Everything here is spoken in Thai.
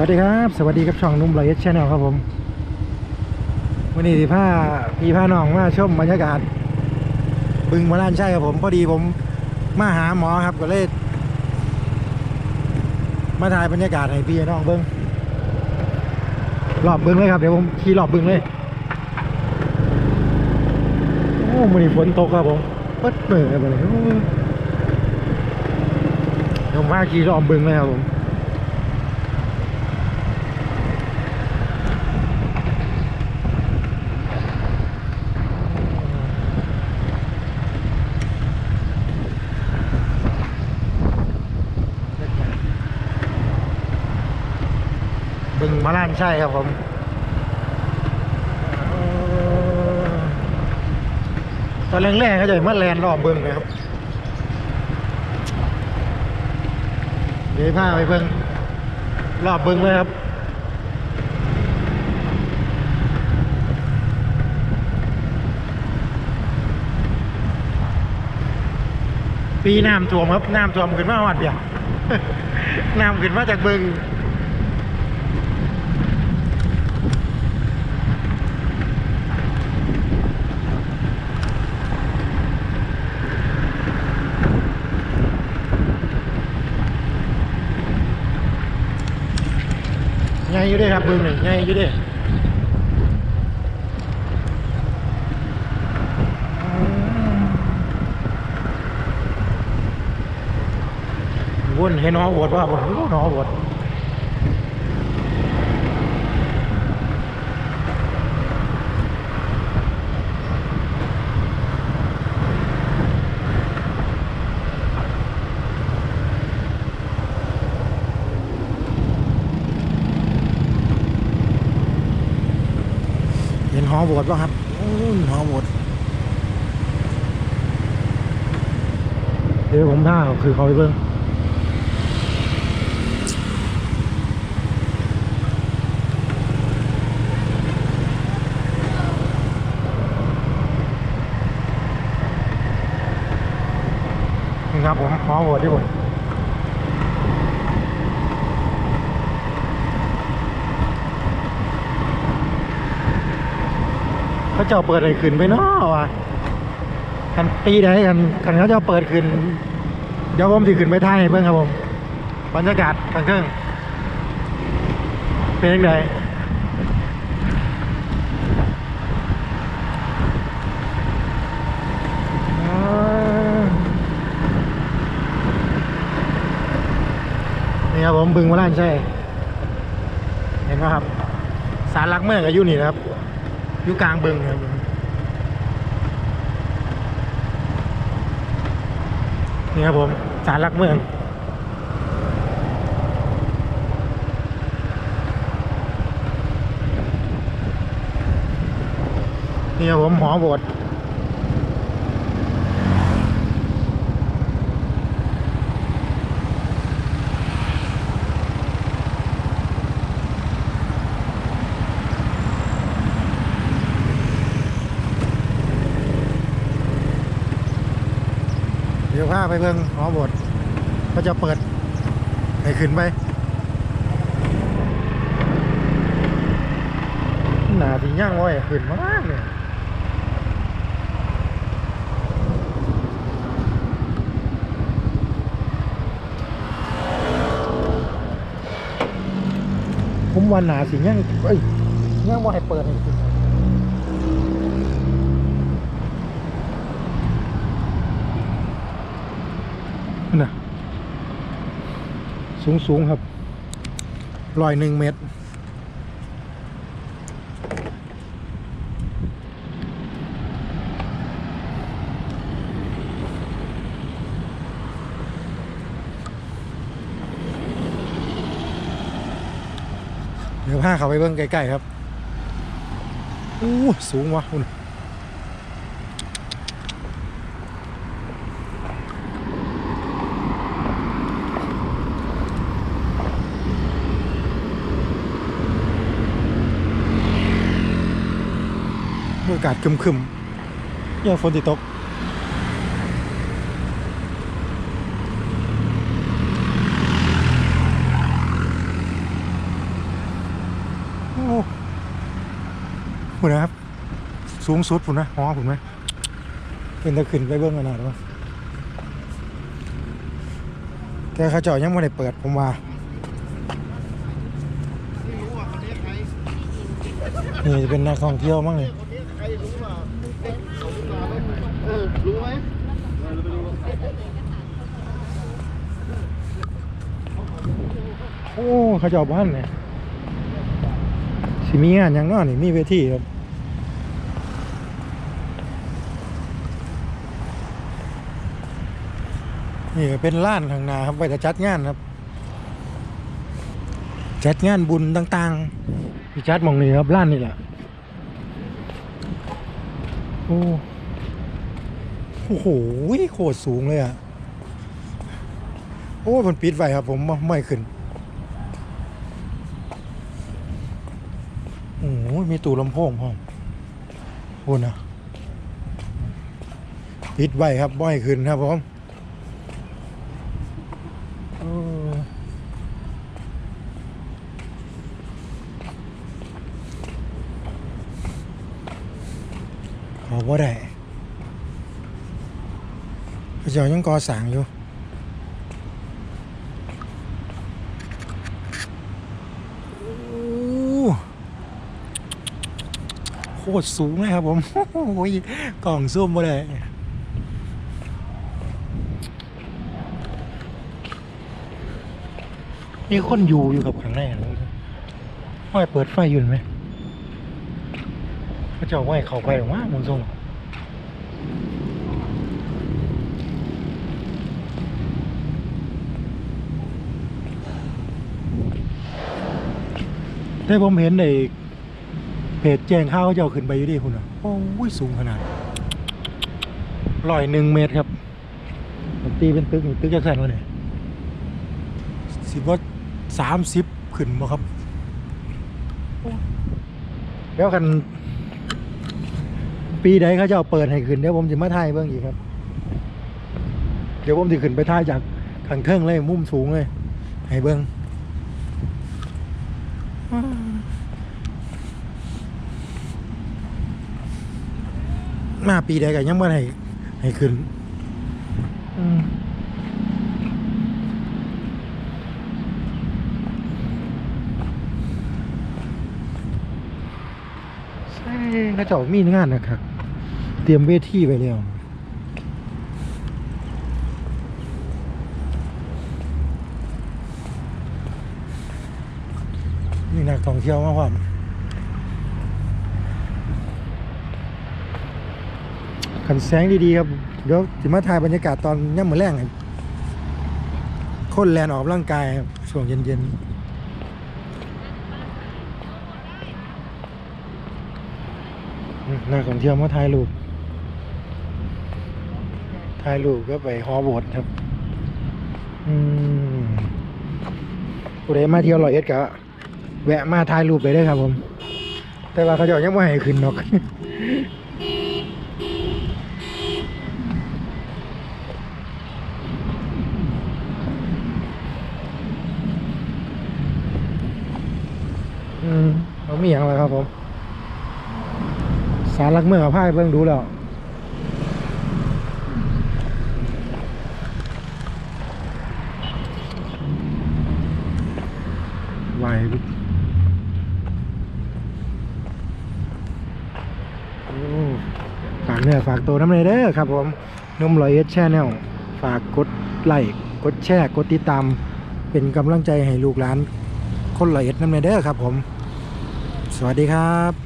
วัสดีครับ สวัสดีครับช่องนุ่มรอยเอชแนลครับผม วันนี้ที่ผ้าพี่ผ้าน้องมาชมบรรยากาศบึงมาล้านใช่ครับผม พอดีผมมาหาหมอครับก็เลยมาถ่ายบรรยากาศให้พี่น้องเบิ้งรอบบึงเลยครับเดี๋ยวผมขี่รอบบึงเลยโอ้มันนี้ฝนตกครับผมเปิดเปิดไปเลยโอ้เดี๋ยวมาขี่รอบบึงเลยครับผม มาล้านใช่ครับผมตอนแรกๆก็จะมาแลนรอบเบึงนะครับเดี๋ยวพาไปเบิ่งรอบเบึงเลยครับปีน้ำท่วมครับน้ำท่วมขึ้นมาหอดเดียวน้ำขึ้นมาจากเบึง ง่ายอยู่ด้ครับบึงนี่ใหญ่อยู่ด้วุ่นเห็นหอโบดว่าบ่รู้หอโบด ห็นหอโบดป่ะครับโอ้ยหอโบดเดี๋ยวผมท่าคือเขาไปเบิ่งครับผมหอโหวตที่ผม เจ้าเปิดอะไรขึ้นไปเนาะวะกันปีใดกันกันเขาเจ้าเปิดขึ้น เดี๋ยวผมสิขึ้นไปท่ายให้เบิ่งครับผมบรรยากาศกลางคืนเป็นยังไงนี่ครับผมบึงมาล้านใช่ เห็นไหมครับ สารลักเมื่อก็อยู่นี่นะครับ อยู่กลางบึงครับนี่ครับผมสารหลักเมืองนี่ครับผมหอโบสถ์ เดี๋ยวพาไปเบิ่งหอบสถ์ก็จะเปิดให้ขึ้นไปหนาที่ย่างไว้ขึ้นมากเลยผมวันหนาสิย่างเอ้ยย่างว่าให้เปิดให้ขึ้น นะสูงสูงๆครับร้อยหนึ่งเมตร เดี๋ยวพาเขาไปเบิ่งใกล้ๆครับ อู้สูงวะคุณากาศคึมคึมเนี่ฝนติตก โอ้หุ่นะครับ สูงสุดหุ่นนะหอหุ่นไหมเป็นตะขืนไปเบื้องขนาดว่าแต่เขาจอยังไม่ได้เปิดผมว่านี่จะเป็นนักท่องเที่ยวมั้งเลย รู้ไหมโอ้เขาจาะบ้านเนี่ยสิมีงานยังน้อนี่มีเวทีครับนี่เป็นล้านข้างนาครับไปจะจัดงานครับ จัดงานบุญต่างๆพี่จัดมองนี่ครับล้านนี่แหละ โอ้โอ้โหโคตรสูงเลยอะ โอ้ยมันปิดไว้ครับ ผมไม่ขึ้นโอ้ยมีตู้ลำโพงพร้อมโอ้นะปิดไว้ครับไม่ขึ้นครับผมเออขอ บ่ได้พระเจ้ายังก่อสร้างอยู่โคตรสูงเลยครับผม โอ้ยกล่องซูมมาเลยมีคนอยู่อยู่กับข้างในเลยห้อยเปิดไฟอยู่เห็นไหมพระเจ้าไหวเขาไปหรือว่ามุนทรง ได้ผมเห็นในเพจแจ้งข้าวเขาจะเอาขึ้นไปอยู่ดิคุณอะโอ้ยสูงขนาดร้อยหนึ่งเมตรครับผมตีเป็นตึกนี่ตึกจักสันวะเนี่ยสิบว่าสามสิบขึ้นบ่ครับ แล้วกัน ปีใดเขาจะเอาเปิดให้ขึ้นเดี๋ยวผมจะมาถ่ายเบื้องอีกครับ เดี๋ยวผมจะขึ้นไปถ่ายจากทางเทิงเลยมุมสูงเลย ให้เบื้องมาปีใดก็ยังไม่ให้ให้ขึ้นใช่เขาเจ้ามีงานนะครับ เตรียมเวทีไว้แล้วนี่นักท่องเที่ยวมากความขันแสงดีๆครับ เดี๋ยวจะมาถ่ายบรรยากาศตอนย่ำมือแรงครับคนแลนออกกำลังกายครับช่วงเย็นๆนักท่องเที่ยวมาถ่ายรูป ถ่ายรูปก็ไปฮอโบสครับ อืมผู้ใดมาเที่ยวร้อยเอ็ดก็แวะมาถ่ายรูปไปได้ครับผม แต่ว่าเขาจะยังไม่ให้ขึ้นหรอกอืมเรามีอย่างไรครับผม สารลักเมือกับพ่ายเบิ่งดูแล้ว ไหวลุโอ้ฝาก เนื้อฝากตัวน้ำเลยเด้อครับผมนุ่มลอยเอสแชนแนลฝากกดไลค์กดแชร์กดติดตาม เป็นกำลังใจให้ลูกหลานคนละเอ็ดน้ำเลยเด้อครับผม สวัสดีครับ